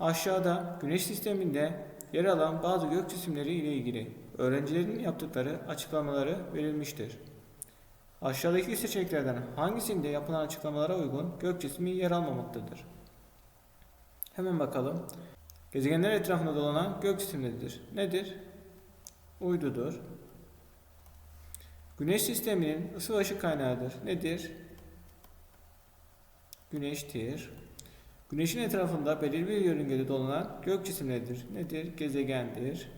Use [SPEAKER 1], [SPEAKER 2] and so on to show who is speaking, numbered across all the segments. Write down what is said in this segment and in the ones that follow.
[SPEAKER 1] Aşağıda Güneş sisteminde yer alan bazı gök cisimleri ile ilgili öğrencilerin yaptıkları açıklamaları verilmiştir. Aşağıdaki seçeneklerden hangisinde yapılan açıklamalara uygun gök cismi yer almamaktadır? Hemen bakalım. Gezegenler etrafında dolanan gök cisimleridir. Nedir? Uydudur. Güneş sisteminin ısı ışık kaynağıdır. Nedir? Güneştir. Güneşin etrafında belirli bir yörüngede dolanan gök cisimleridir. Nedir? Gezegendir.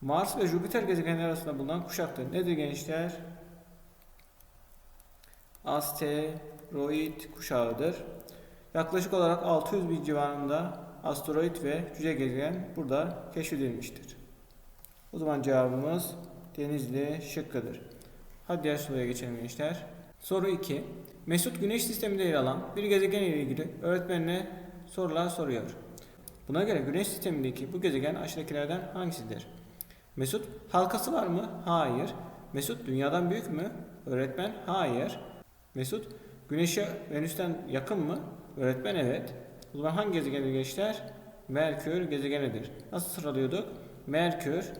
[SPEAKER 1] Mars ve Jüpiter gezegenleri arasında bulunan kuşaktır. Nedir gençler? Asteroid kuşağıdır. Yaklaşık olarak 600 bin civarında asteroid ve cüce gezegen burada keşfedilmiştir. O zaman cevabımız Denizli şıkkıdır. Hadi diğer soruya geçelim gençler. Soru 2. Mesut Güneş sisteminde yer alan bir gezegen ile ilgili öğretmenine sorular soruyor. Buna göre Güneş sistemindeki bu gezegen aşağıdakilerden hangisidir? Mesut halkası var mı? Hayır. Mesut dünyadan büyük mü? Öğretmen hayır. Mesut Güneş'e Venüs'ten yakın mı? Öğretmen evet. O zaman hangi gezegendir gençler? Merkür gezegenidir. Nasıl sıralıyorduk? Merkür,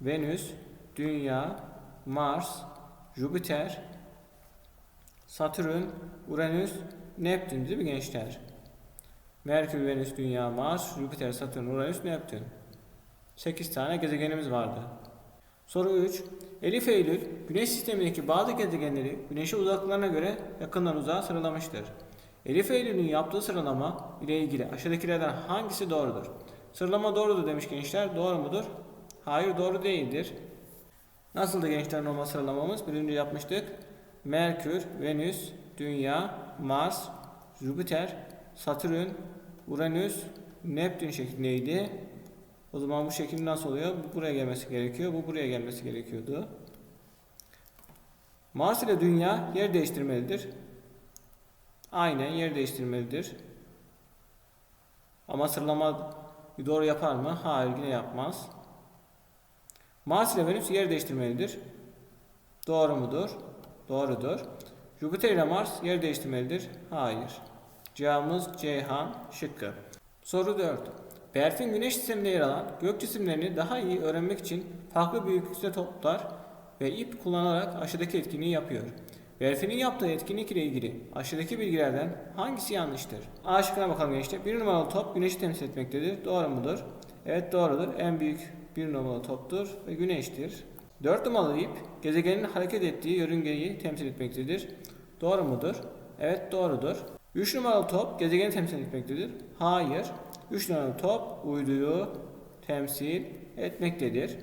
[SPEAKER 1] Venüs, Dünya, Mars, Jüpiter, Satürn, Uranüs, Neptün değil mi gençler? Merkür, Venüs, Dünya, Mars, Jüpiter, Satürn, Uranüs, Neptün. 8 tane gezegenimiz vardı. Soru 3. Elif Eylül, Güneş sistemindeki bazı gezegenleri Güneş'e uzaklıklarına göre yakından uzağa sıralamıştır. Elif Eylül'ün yaptığı sıralama ile ilgili aşağıdakilerden hangisi doğrudur? Sıralama doğrudur demiş gençler. Doğru mudur? Hayır doğru değildir. Nasıldı gençler normal sıralamamız? Birinci yapmıştık. Merkür, Venüs, Dünya, Mars, Jüpiter, Satürn, Uranüs, Neptün şeklindeydi. O zaman bu şekil nasıl oluyor? Bu buraya gelmesi gerekiyor. Bu buraya gelmesi gerekiyordu. Mars ile Dünya yer değiştirmelidir. Aynen yer değiştirmelidir. Ama sıralama doğru yapar mı? Hayır yine yapmaz. Mars ile Venüs yer değiştirmelidir. Doğru mudur? Doğrudur. Jüpiter ile Mars yer değiştirmelidir. Hayır. Cevabımız Ceyhan şıkkı. Soru 4. Berfin Güneş sisteminde yer alan gök cisimlerini daha iyi öğrenmek için farklı büyüklükte toplar ve ip kullanarak aşağıdaki etkinliği yapıyor. Berfin'in yaptığı etkinlik ile ilgili aşağıdaki bilgilerden hangisi yanlıştır? A şıkkına bakalım gençler. Bir numaralı top güneşi temsil etmektedir. Doğru mudur? Evet doğrudur. En büyük bir numaralı toptur ve güneştir. 4 numaralı ip gezegenin hareket ettiği yörüngeyi temsil etmektedir. Doğru mudur? Evet doğrudur. 3 numaralı top gezegeni temsil etmektedir. Hayır. 3 numaralı top uyduyu temsil etmektedir.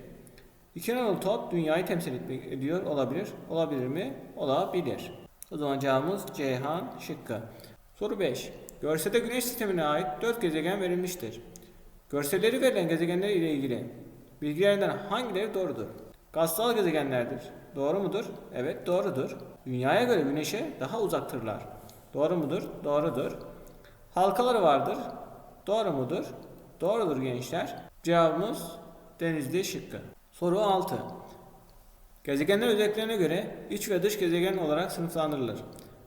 [SPEAKER 1] 2 numaralı top dünyayı temsil ediyor olabilir. Olabilir mi? Olabilir. O zaman cevabımız Ceyhan şıkkı. Soru 5. Görselde güneş sistemine ait 4 gezegen verilmiştir. Görselleri verilen gezegenler ile ilgili bilgilerden hangileri doğrudur? Gazsal gezegenlerdir. Doğru mudur? Evet doğrudur. Dünyaya göre güneşe daha uzaktırlar. Doğru mudur? Doğrudur. Halkaları vardır. Doğru mudur? Doğrudur gençler. Cevabımız Denizli şıkkı. Soru 6. Gezegenler özelliklerine göre iç ve dış gezegen olarak sınıflandırılır.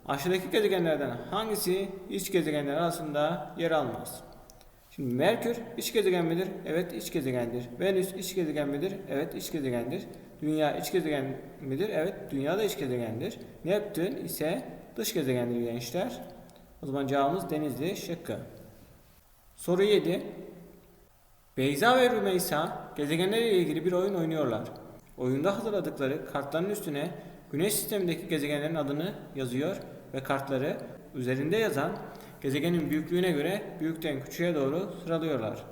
[SPEAKER 1] Aşağıdaki gezegenlerden hangisi iç gezegenler arasında yer almaz? Şimdi Merkür iç gezegen midir? Evet iç gezegendir. Venüs iç gezegen midir? Evet iç gezegendir. Dünya iç gezegen midir? Evet dünya da iç gezegendir. Neptün ise dış gezegendir gençler. O zaman cevabımız Denizli şıkkı. Soru 7. Beyza ve Rümeysa gezegenlerle ilgili bir oyun oynuyorlar. Oyunda hazırladıkları kartların üstüne Güneş sistemindeki gezegenlerin adını yazıyor ve kartları üzerinde yazan gezegenin büyüklüğüne göre büyükten küçüğe doğru sıralıyorlar.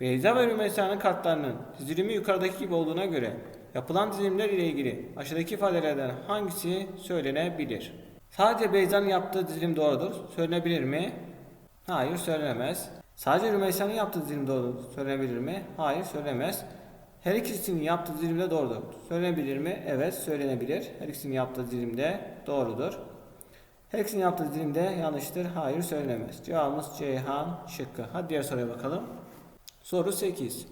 [SPEAKER 1] Beyza ve Rümeysa'nın kartlarının dizilimi yukarıdaki gibi olduğuna göre yapılan dizilimler ile ilgili aşağıdaki ifadelerden hangisi söylenebilir? Sadece Beyza'nın yaptığı dizilim doğrudur. Söylenebilir mi? Hayır söylenemez. Sadece Rümeysa'nın yaptığı dizilim doğrudur. Söylenebilir mi? Hayır söylenemez. Her ikisinin yaptığı dizilim de doğrudur. Söylenebilir mi? Evet söylenebilir. Her ikisinin yaptığı dizilim de doğrudur. İkisinin yaptığı dizilim de yanlıştır. Hayır söylenemez. Cevabımız Ceyhan şıkkı. Hadi diğer soruya bakalım. Soru 8.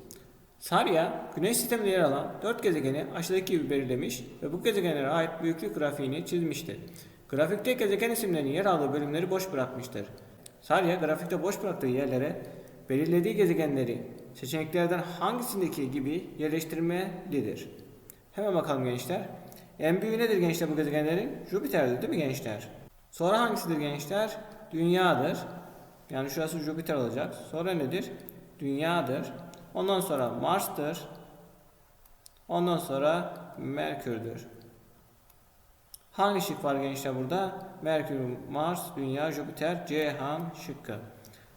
[SPEAKER 1] Sarya, Güneş sisteminde yer alan 4 gezegeni aşağıdaki gibi belirlemiş ve bu gezegenlere ait büyüklük grafiğini çizmiştir. Grafikte gezegen isimlerinin yer aldığı bölümleri boş bırakmıştır. Sarya grafikte boş bıraktığı yerlere belirlediği gezegenleri seçeneklerden hangisindeki gibi yerleştirmelidir. Hemen bakalım gençler. En büyüğü nedir gençler bu gezegenlerin? Jüpiter'dir değil mi gençler? Sonra hangisidir gençler? Dünya'dır. Yani şurası Jüpiter olacak. Sonra nedir? Dünya'dır. Ondan sonra Mars'tır. Ondan sonra Merkür'dür. Hangi şık var gençler burada? Merkür, Mars, Dünya, Jüpiter, Cihan şıkkı.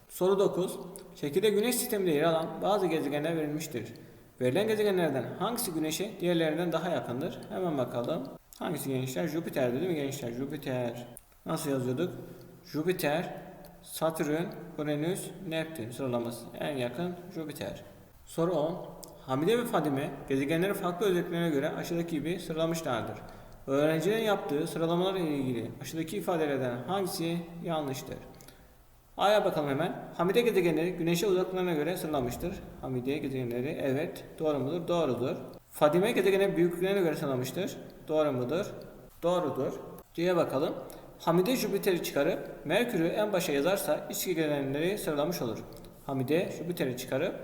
[SPEAKER 1] Soru 9. Şekilde Güneş sisteminde yer alan bazı gezegenler verilmiştir. Verilen gezegenlerden hangisi Güneş'e diğerlerinden daha yakındır? Hemen bakalım. Hangisi gençler? Jüpiter'di değil mi gençler? Jüpiter. Nasıl yazıyorduk? Jüpiter, Satürn, Uranüs, Neptün sıralaması. En yakın Jüpiter. Soru 10. Hamide ve Fadime gezegenleri farklı özelliklerine göre aşağıdaki gibi sıralamışlardır. Öğrencilerin yaptığı sıralamalar ile ilgili aşağıdaki ifadelerden hangisi yanlıştır? A'ya bakalım hemen. Hamide gezegenleri güneşe uzaklıklarına göre sıralamıştır. Hamide gezegenleri evet doğru mudur? Doğrudur. Fadime gezegenleri büyüklüklerine göre sıralamıştır. Doğru mudur? Doğrudur. C'ye bakalım. Hamide Jüpiter'i çıkarıp Merkür'ü en başa yazarsa iç gezegenleri sıralamış olur. Hamide Jüpiter'i çıkarıp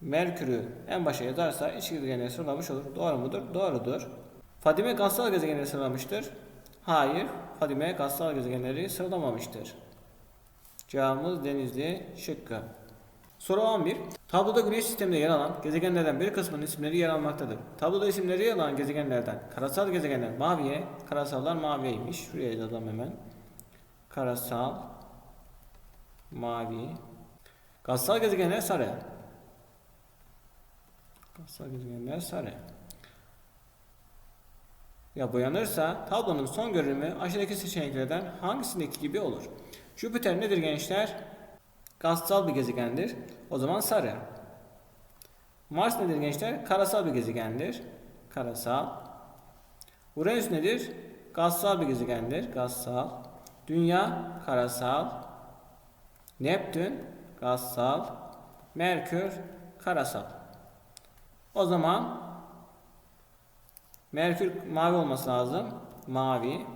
[SPEAKER 1] Merkür'ü en başa yazarsa iç gezegenleri sıralamış olur. Doğru mudur? Doğrudur. Fadime gazsal gezegenleri sıralamıştır. Hayır, Fadime gazsal gezegenleri sıralamamıştır. Cevabımız Denizli şıkkı. Soru 11. Tabloda Güneş sisteminde yer alan gezegenlerden bir kısmının isimleri yer almaktadır. Tabloda isimleri yer alan gezegenlerden karasal gezegenler maviye, karasallar maviymiş. Şuraya yazalım hemen. Karasal, mavi. Gazsal gezegenler sarı. Gazsal gezegenler sarı. Ya boyanırsa tablonun son görünümü aşağıdaki seçeneklerden hangisindeki gibi olur? Jüpiter nedir gençler? Gazsal bir gezegendir. O zaman sarı. Mars nedir gençler? Karasal bir gezegendir. Karasal. Uranüs nedir? Gazsal bir gezegendir. Gazsal. Dünya karasal. Neptün gazsal. Merkür karasal. O zaman Merkür mavi olması lazım. Mavi.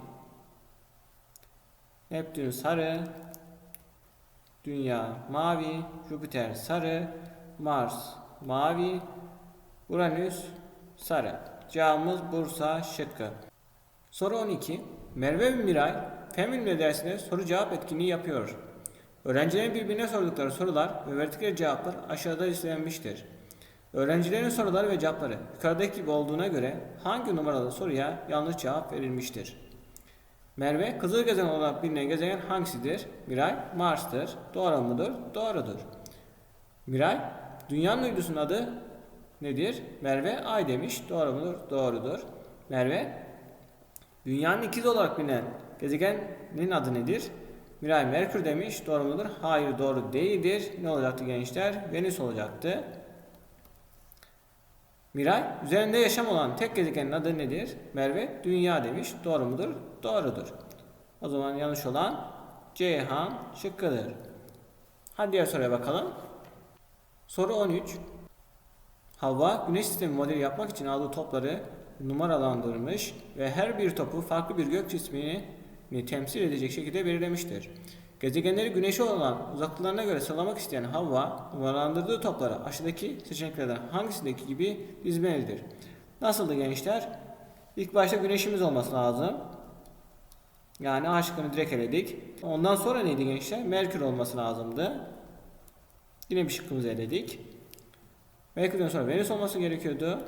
[SPEAKER 1] Neptün sarı. Dünya mavi. Jüpiter sarı. Mars mavi. Uranüs sarı. Cevabımız Bursa şıkkı. Soru 12. Merve ve Miray fen dersinde soru cevap etkinliği yapıyor. Öğrencilerin birbirine sordukları sorular ve verdikleri cevaplar aşağıda listelenmiştir. Öğrencilerin soruları ve cevapları yukarıdaki gibi olduğuna göre hangi numaralı soruya yanlış cevap verilmiştir? Merve, kızıl gezegen olarak bilinen gezegen hangisidir? Miray, Mars'tır. Doğru mudur? Doğrudur. Miray, dünyanın uydusunun adı nedir? Merve, Ay demiş. Doğru mudur? Doğrudur. Merve, dünyanın ikizi olarak bilinen gezegenin adı nedir? Miray, Merkür demiş. Doğru mudur? Hayır, doğru değildir. Ne olacaktı gençler? Venüs olacaktı. Miray, üzerinde yaşam olan tek gezegenin adı nedir? Merve, dünya demiş. Doğru mudur? Doğrudur. O zaman yanlış olan Ceyhan şıkkıdır. Hadi diğer soruya bakalım. Soru 13. Havva, güneş sistemi modeli yapmak için aldığı topları numaralandırmış ve her bir topu farklı bir gök cismini temsil edecek şekilde belirlemiştir. Gezegenleri güneşe olan uzaklıklarına göre sıralamak isteyen Havva, numaralandırdığı topları aşağıdaki seçeneklerden hangisindeki gibi dizmelidir? Nasıldı gençler? İlk başta güneşimiz olması lazım. Yani A şıkkını direkt eledik. Ondan sonra neydi gençler? Merkür olması lazımdı. Yine bir şıkkımızı eledik. Merkür'den sonra Venüs olması gerekiyordu.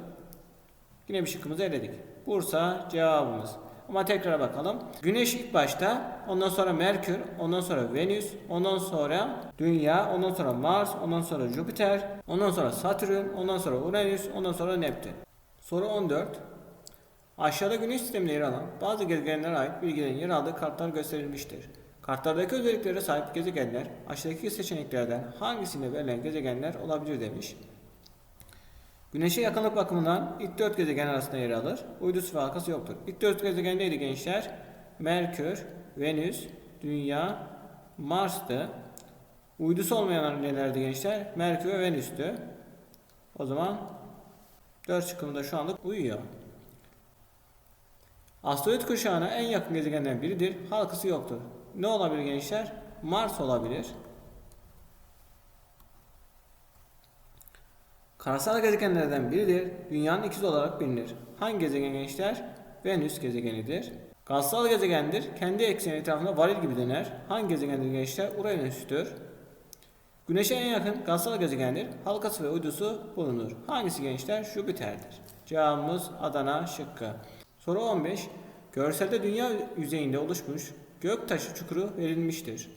[SPEAKER 1] Yine bir şıkkımızı eledik. Bursa cevabımız. Ama tekrar bakalım. Güneş ilk başta, ondan sonra Merkür, ondan sonra Venüs, ondan sonra Dünya, ondan sonra Mars, ondan sonra Jüpiter, ondan sonra Satürn, ondan sonra Uranüs, ondan sonra Neptün. Soru 14. Aşağıda Güneş sisteminde yer alan bazı gezegenlere ait bilgilerin yer aldığı kartlar gösterilmiştir. Kartlardaki özelliklere sahip gezegenler aşağıdaki seçeneklerden hangisinde verilen gezegenler olabilir demiş. Güneşe yakınlık bakımından ilk dört gezegen arasında yer alır. Uydusu ve halkası yoktur. İlk dört gezegen neydi gençler? Merkür, Venüs, Dünya, Mars'tı. Uydusu olmayanlar nelerdi gençler? Merkür ve Venüs'tü. O zaman dört çıkımda şu anlık uyuyor. Asteroid kuşağına en yakın gezegenden biridir. Halkası yoktur. Ne olabilir gençler? Mars olabilir. Karasal gezegenlerden biridir. Dünyanın ikizi olarak bilinir. Hangi gezegen gençler? Venüs gezegenidir. Gazsal gezegendir. Kendi ekseni etrafında varil gibi döner. Hangi gezegendir gençler? Uranüs'tür. Güneşe en yakın gazsal gezegendir. Halkası ve uydusu bulunur. Hangisi gençler? Jüpiter'dir. Cevabımız Adana şıkkı. Soru 15. Görselde dünya yüzeyinde oluşmuş göktaşı çukuru verilmiştir.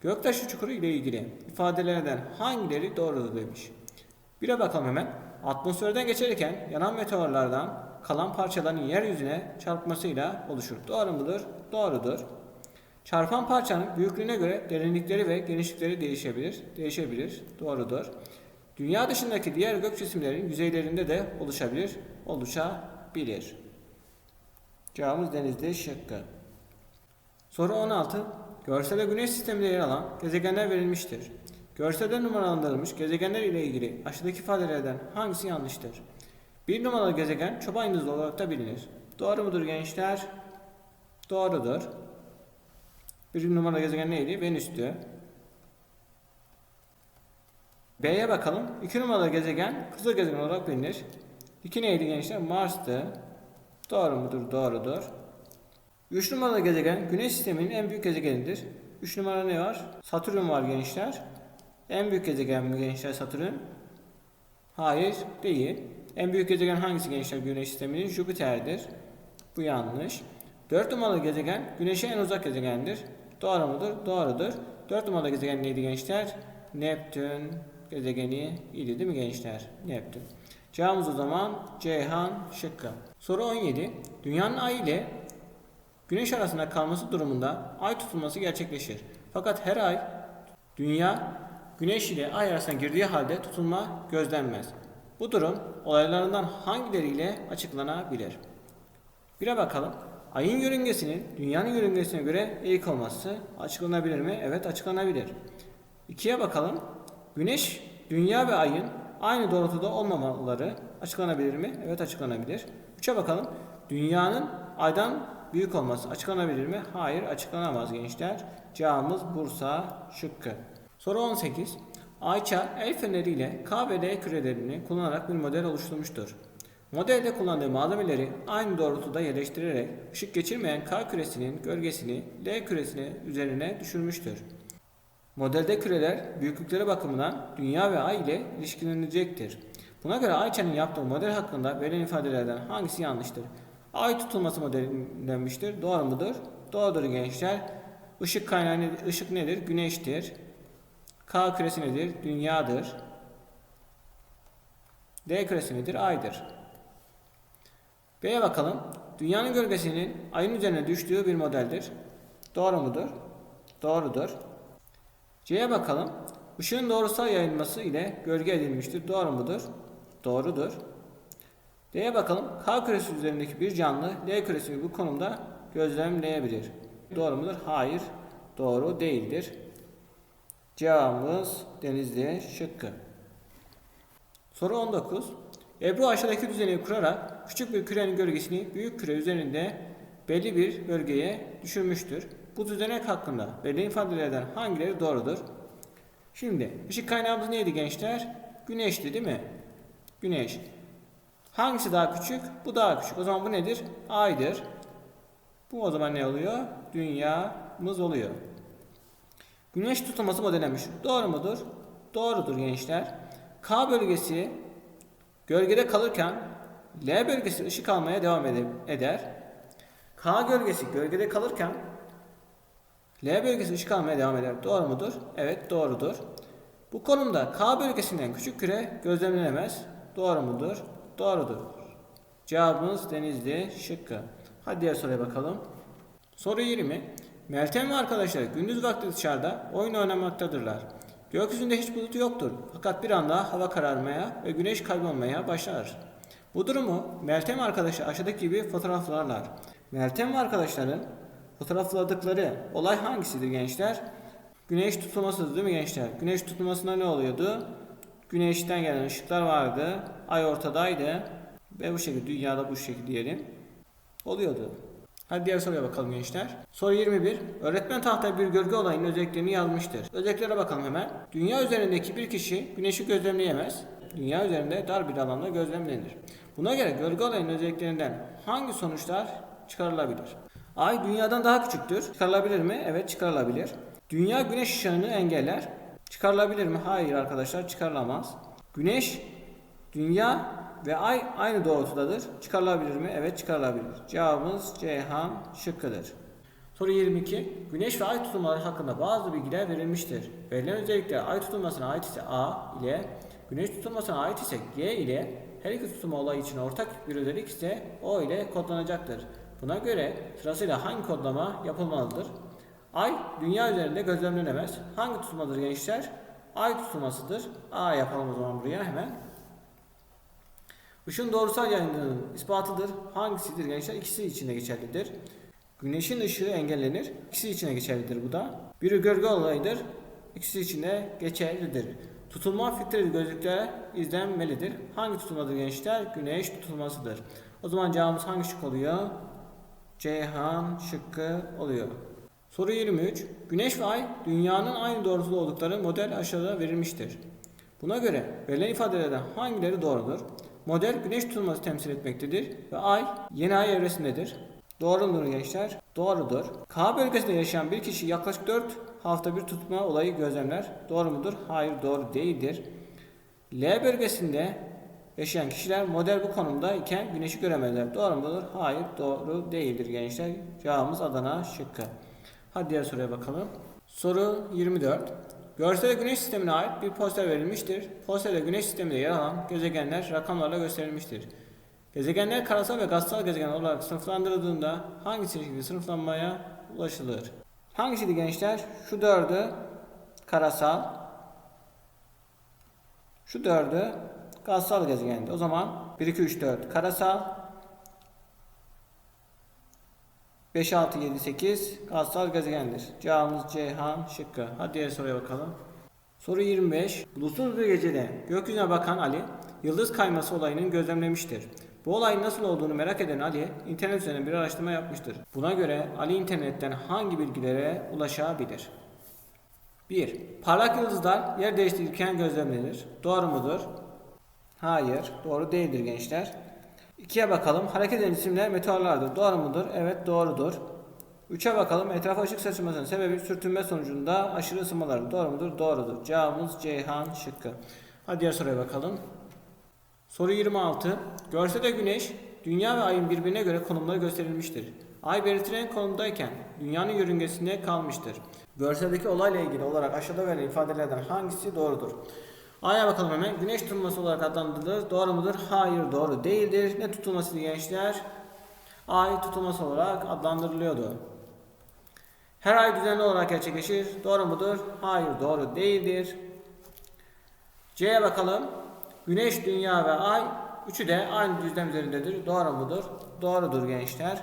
[SPEAKER 1] Göktaşı çukuru ile ilgili ifadelerden hangileri doğrudur demiş. Bire bakalım hemen. Atmosferden geçerken yanan meteorlardan kalan parçaların yeryüzüne çarpmasıyla oluşur. Doğru mudur? Doğrudur. Çarpan parçanın büyüklüğüne göre derinlikleri ve genişlikleri değişebilir. Değişebilir. Doğrudur. Dünya dışındaki diğer gök cisimlerin yüzeylerinde de oluşabilir. Oluşabilir. Cevabımız denizde şıkkı. Soru 16. Görselde güneş sisteminde yer alan gezegenler verilmiştir. Görselde numaralandırılmış gezegenler ile ilgili aşağıdaki ifadelerden hangisi yanlıştır? Bir numaralı gezegen çoban yıldızı olarak da bilinir. Doğru mudur gençler? Doğrudur. Bir numaralı gezegen neydi? Venüs'tü. B'ye bakalım. İki numaralı gezegen kızıl gezegen olarak bilinir. İki neydi gençler? Mars'tı. Doğru mudur? Doğrudur. 3 numaralı gezegen Güneş sisteminin en büyük gezegenidir. 3 numara ne var? Satürn var gençler. En büyük gezegen mi gençler Satürn? Hayır değil. En büyük gezegen hangisi gençler Güneş sisteminin? Jüpiter'dir. Bu yanlış. 4 numaralı gezegen Güneş'e en uzak gezegendir. Doğru mudur? Doğrudur. 4 numaralı gezegen neydi gençler? Neptün gezegeni idi değil mi gençler? Neptün. Cevabımız o zaman Ceyhan şıkkı. Soru 17. Dünyanın ay ile Güneş arasında kalması durumunda ay tutulması gerçekleşir. Fakat her ay Dünya Güneş ile ay arasına girdiği halde tutulma gözlenmez. Bu durum olaylarından hangileriyle açıklanabilir? Bire bakalım. Ayın yörüngesinin dünyanın yörüngesine göre eğik olması açıklanabilir mi? Evet açıklanabilir. İkiye bakalım. Güneş, dünya ve ayın aynı doğrultuda olmamaları açıklanabilir mi? Evet açıklanabilir. Üçe bakalım. Dünyanın aydan büyük olması açıklanabilir mi? Hayır açıklanamaz gençler. Cevabımız Bursa şıkkı. Soru 18. Ayça el feneriyle K ve L kürelerini kullanarak bir model oluşturmuştur. Modelde kullandığı malzemeleri aynı doğrultuda yerleştirerek ışık geçirmeyen K küresinin gölgesini L küresinin üzerine düşürmüştür. Modelde küreler büyüklükleri bakımından Dünya ve Ay ile ilişkilenilecektir. Buna göre Ayça'nın yaptığı model hakkında verilen ifadelerden hangisi yanlıştır? Ay tutulması modellenmiştir. Doğru mudur? Doğrudur gençler. Işık kaynağı nedir? Işık nedir? Güneştir. K küresi nedir? Dünyadır. D küresi nedir? Aydır. B'ye bakalım. Dünyanın gölgesinin ayın üzerine düştüğü bir modeldir. Doğru mudur? Doğrudur. C'ye bakalım. Işığın doğrusal yayılması ile gölge edilmiştir. Doğru mudur? Doğrudur. D'ye bakalım. K küresi üzerindeki bir canlı L küresini bu konumda gözlemleyebilir. Doğru mudur? Hayır. Doğru değildir. Cevabımız Denizli şıkkı. Soru 19. Ebru aşağıdaki düzeni kurarak küçük bir kürenin gölgesini büyük küre üzerinde belli bir bölgeye düşürmüştür. Bu düzenek hakkında belli ifadelerden hangileri doğrudur? Şimdi ışık kaynağımız neydi gençler? Güneşti değil mi? Güneş. Hangisi daha küçük? Bu daha küçük. O zaman bu nedir? Aydır. Bu o zaman ne oluyor? Dünyamız oluyor. Güneş tutulması modellenmiş. Doğru mudur? Doğrudur gençler. K bölgesi gölgede kalırken L bölgesi ışık almaya devam eder. K gölgesi gölgede kalırken L bölgesi ışık almaya devam eder. Doğru mudur? Evet doğrudur. Bu konumda K bölgesinden küçük küre gözlemlenemez. Doğru mudur? Doğrudur. Cevabımız Denizli şıkkı. Hadi diğer soruya bakalım. Soru 20. Meltem ve arkadaşları gündüz vakti dışarıda oyun oynamaktadırlar. Gökyüzünde hiç bulut yoktur. Fakat bir anda hava kararmaya ve güneş kaybolmaya başlar. Bu durumu Meltem arkadaşı aşağıdaki gibi fotoğraflarlar. Meltem ve arkadaşların fotoğrafladıkları olay hangisidir gençler? Güneş tutulmasıdır değil mi gençler? Güneş tutulmasında ne oluyordu? Güneşten gelen ışıklar vardı. Ay ortadaydı. Ve bu şekilde dünyada bu şekilde diyelim. Oluyordu. Hadi diğer soruya bakalım gençler. Soru 21. Öğretmen tahtaya bir gölge olayının özelliklerini yazmıştır. Özelliklere bakalım hemen. Dünya üzerindeki bir kişi güneşi gözlemleyemez. Dünya üzerinde dar bir alanda gözlemlenir. Buna göre gölge olayının özelliklerinden hangi sonuçlar çıkarılabilir? Ay dünyadan daha küçüktür. Çıkarılabilir mi? Evet çıkarılabilir. Dünya güneş ışığını engeller. Çıkarılabilir mi? Hayır arkadaşlar çıkarılamaz. Güneş, dünya ve ay aynı doğrultudadır. Çıkarılabilir mi? Evet çıkarılabilir. Cevabımız Ceyhan şıkkıdır. Soru 22. Güneş ve ay tutulmaları hakkında bazı bilgiler verilmiştir. Verilen özellikler ay tutulmasına ait ise A ile, güneş tutulmasına ait ise G ile, her iki tutulma olayı için ortak bir özellik ise O ile kodlanacaktır. Buna göre sırasıyla hangi kodlama yapılmalıdır? Ay dünya üzerinde gözlemlenemez. Hangi tutulmadır gençler? Ay tutulmasıdır. A yapalım o zaman buraya hemen. Işığın doğrusal yayıldığının ispatıdır. Hangisidir gençler? İkisi içinde geçerlidir. Güneşin ışığı engellenir. İkisi içine geçerlidir bu da. Biri gölge olayıdır. İkisi içinde geçerlidir. Tutulma filtreli gözlükler izlenmelidir. Hangi tutulmadır gençler? Güneş tutulmasıdır. O zaman cevabımız hangi şık oluyor? Ceyhan şıkkı oluyor. Soru 23. Güneş ve ay dünyanın aynı doğrultuda oldukları model aşağıda verilmiştir. Buna göre verilen ifadelerden hangileri doğrudur? Model güneş tutulması temsil etmektedir ve ay yeni ay evresindedir. Doğru mudur gençler? Doğrudur. K bölgesinde yaşayan bir kişi yaklaşık 4 hafta bir tutma olayı gözlemler. Doğru mudur? Hayır doğru değildir. L bölgesinde yaşayan kişiler model bu konumda iken güneşi göremezler. Doğru mudur? Hayır doğru değildir gençler. Cevabımız Adana şıkkı. Hadi diğer soruya bakalım. Soru 24. Görselde güneş sistemine ait bir poster verilmiştir. Posterde güneş sisteminde yer alan gezegenler rakamlarla gösterilmiştir. Gezegenler karasal ve gazsal gezegen olarak sınıflandırıldığında hangi çeşitli sınıflanmaya ulaşılır? Hangisiydi gençler? Şu dördü karasal, şu dördü gazsal gezegendi. O zaman 1, 2, 3, 4 karasal, 5, 6, 7, 8 gazsal gezegendir. Cevabımız Ceyhan şıkkı. Hadi diğer soruya bakalım. Soru 25. Bulutsuz bir gecede gökyüzüne bakan Ali, yıldız kayması olayını gözlemlemiştir. Bu olayın nasıl olduğunu merak eden Ali, internet üzerine bir araştırma yapmıştır. Buna göre Ali internetten hangi bilgilere ulaşabilir? 1. Parlak yıldızlar yer değiştirirken gözlemlenir. Doğru mudur? Hayır, doğru değildir gençler. 2'ye bakalım. Hareket eden cisimler meteorlardır. Doğru mudur? Evet, doğrudur. 3'e bakalım. Etrafa ışık saçılmasının sebebi sürtünme sonucunda aşırı ısınmalar. Doğru mudur? Doğrudur. Cevabımız Ceyhan şıkkı. Hadi diğer soruya bakalım. Soru 26. Görselde güneş, dünya ve ayın birbirine göre konumları gösterilmiştir. Ay belirtilen konumdayken dünyanın yörüngesinde kalmıştır. Görseldeki olayla ilgili olarak aşağıda verilen ifadelerden hangisi doğrudur? A'ya bakalım hemen. Güneş tutulması olarak adlandırılır. Doğru mudur? Hayır doğru değildir. Ne tutulması gençler? Ay tutulması olarak adlandırılıyordu. Her ay düzenli olarak gerçekleşir. Doğru mudur? Hayır doğru değildir. C'ye bakalım. Güneş, dünya ve ay üçü de aynı düzlem üzerindedir. Doğru mudur? Doğrudur gençler.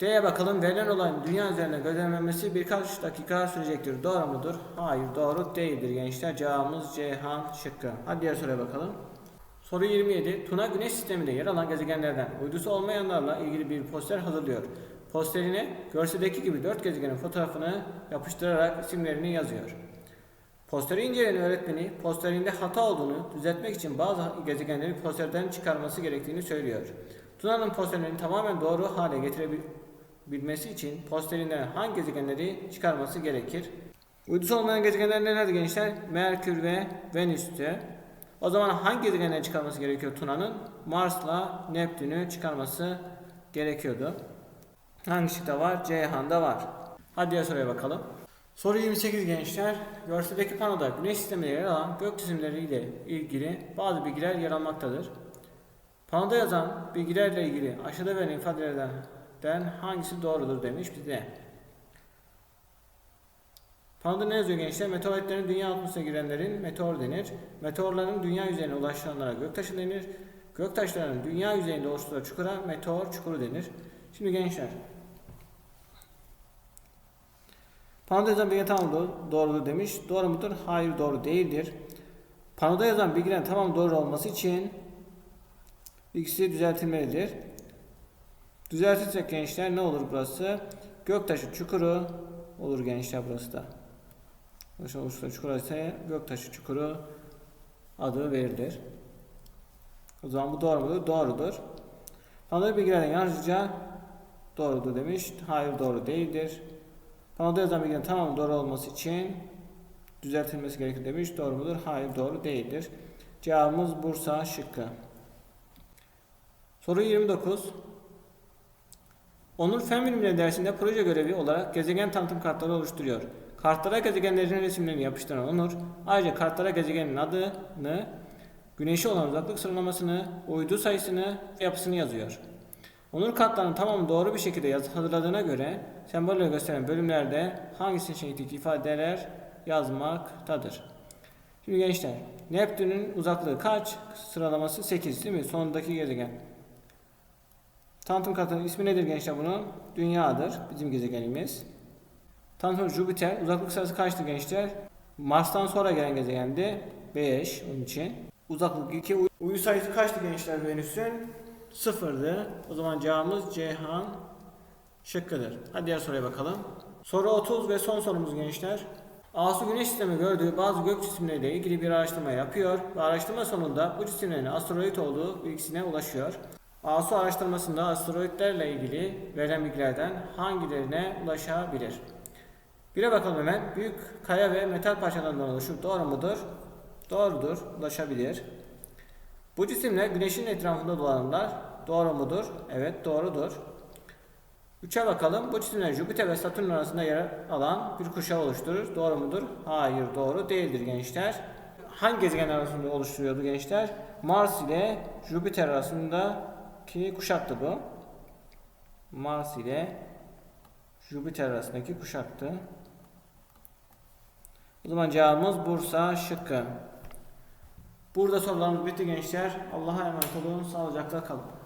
[SPEAKER 1] D'ye bakalım. Verilen olayın dünya üzerinde gözlemlenmesi birkaç dakika sürecektir. Doğru mudur? Hayır doğru değildir gençler. Cevabımız Ceyhan şıkkı. Hadi diğer soruya bakalım. Soru 27. Tuna güneş sisteminde yer alan gezegenlerden uydusu olmayanlarla ilgili bir poster hazırlıyor. Posterine görseldeki gibi dört gezegenin fotoğrafını yapıştırarak isimlerini yazıyor. Posteri inceleyen öğretmeni posterinde hata olduğunu düzeltmek için bazı gezegenleri posterden çıkarması gerektiğini söylüyor. Tuna'nın posterini tamamen doğru hale getirebilmesi için posterinden hangi gezegenleri çıkarması gerekir? Uydusu olmayan gezegenler nelerdi gençler? Merkür ve Venüs'tü. O zaman hangi gezegenleri çıkarması gerekiyor Tuna'nın? Mars'la Neptün'ü çıkarması gerekiyordu. Hangi şıkta var? Ceyhan'da var. Hadi diğer soruya bakalım. Soru 28 gençler. Görseldeki panoda güneş sisteminde yer alan gök cisimleriyle ilgili bazı bilgiler yer almaktadır. Panoda yazan bilgilerle ilgili aşağıda verilen ifadelerden hangisi doğrudur demiş bize. Panoda ne yazıyor gençler? Meteoritlerin dünya atmosferine girenlerin meteor denir. Meteorların dünya yüzeyine ulaşanlara göktaşı denir. Göktaşlarının dünya yüzeyinde oluşturduğu çukura meteor çukuru denir. Şimdi gençler. Panoda yazan bilgiler tamam doğrudur demiş. Doğru mudur? Hayır doğru değildir. Panoda yazan bilgilerin tamam doğru olması için ikisi düzeltilmelidir. Düzeltirsek gençler ne olur burası? Göktaşı çukuru olur gençler burası da. Burası olursa çukur ise Göktaşı çukuru adı verilir. O zaman bu doğru mudur? Doğrudur. Panoda bilgilerden yalnızca doğrudur demiş. Hayır doğru değildir. Panoda yazılan bilgilerin tamamı doğru olması için düzeltilmesi gerekir demiş. Doğru mudur? Hayır doğru değildir. Cevabımız Bursa şıkkı. Soru 29. Onur Fen Bilimleri dersinde proje görevi olarak gezegen tanıtım kartları oluşturuyor. Kartlara gezegenlerin resimlerini yapıştıran Onur, ayrıca kartlara gezegenin adını, güneşi olan uzaklık sıralamasını, uydu sayısını ve yapısını yazıyor. Onur kartlarının tamamı doğru bir şekilde yaz- hazırladığına göre sembolle gösteren bölümlerde hangi seçenekteki ifadeler yazmaktadır? Şimdi gençler, Neptün'ün uzaklığı kaç? Sıralaması 8 değil mi? Sondaki gezegen. Tanıtım kartının ismi nedir gençler bunun? Dünya'dır. Bizim gezegenimiz. Tanıtım Jüpiter. Uzaklık sayısı kaçtı gençler? Mars'tan sonra gelen gezegendi. 5 onun için. Uzaklık 2. Uy- Uyu sayısı kaçtı gençler Venüs'ün? Sıfırdı. O zaman cevabımız Ceyhan şıkkıdır. Hadi diğer soruya bakalım. Soru 30 ve son sorumuz gençler. Asu Güneş sistemi gördüğü bazı gök cisimleriyle ilgili bir araştırma yapıyor ve araştırma sonunda bu cisimlerin asteroid olduğu bilgisine ulaşıyor. ASU araştırmasında asteroidlerle ilgili verilen bilgilerden hangilerine ulaşabilir? Bire bakalım hemen. Büyük kaya ve metal parçalarından oluşur. Doğru mudur? Doğrudur. Ulaşabilir. Bu cisimler güneşin etrafında dolanırlar. Doğru mudur? Evet doğrudur. Üçe bakalım. Bu cisimler Jüpiter ve Satürn arasında yer alan bir kuşağı oluşturur. Doğru mudur? Hayır doğru değildir gençler. Hangi gezegen arasında oluşturuyordu gençler? Mars ile Jüpiter arasındaki kuşaktı bu. Mars ile Jüpiter arasındaki kuşaktı. O zaman cevabımız Bursa şıkkı. Burada sorularımız bitti gençler. Allah'a emanet olun. Sağlıcakla kalın.